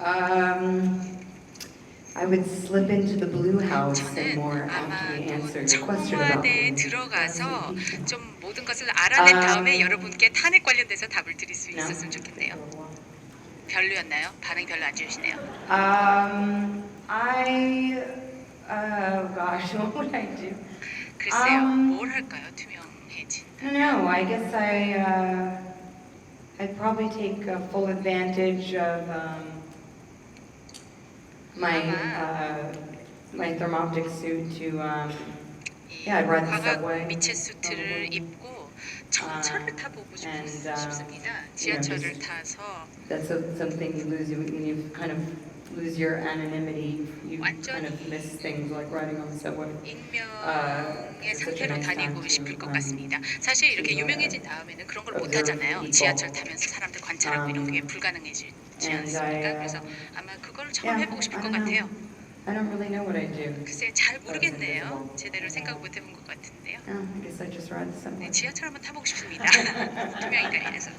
Um, I would slip into the blue house and 저는 more 아마 aptly answer 또 your question about 청와대에 the 들어가서. 좀 모든 것을 알아낸 아. 다음에 여러분께 탄핵 관련돼서 답을 드릴 수 No. 있었으면 좋겠네요. 별로였나요? 반응 별로 안 좋으시네요. Um, I, uh, gosh, what would I do? 글쎄요, 음. 뭘 할까요? 투명해진. I don't know. I guess I, uh, I'd probably take uh, full advantage of um, my uh, my thermoptic suit to. Um, 이 Yeah, I'd ride the 광학 subway. 미체 수트를 입고 전철을 아, 타보고 싶, and, uh, 싶습니다. 지하철을 타서 that's a, something you lose when you kind of lose your anonymity. You kind of miss things like riding on the subway. 아, 익명의 상태로 다니고 싶을 것 um, 같습니다. 사실 이렇게 uh, 유명해진 다음에는 그런 걸 못 하잖아요. 지하철 타면서 사람들 관찰하고 이런 게 Um, 불가능해 and 않습니까? Uh, 그래서 아마 그걸 처음 해보고 싶을 것. 같아요. I don't really know what I do. 글쎄 잘 모르겠네요. 제대로 생각 못 해본 것 같은데요. Oh, I guess I just ride the subway. 네, 지하철 한번 타보고 싶습니다. 투명인간이라서.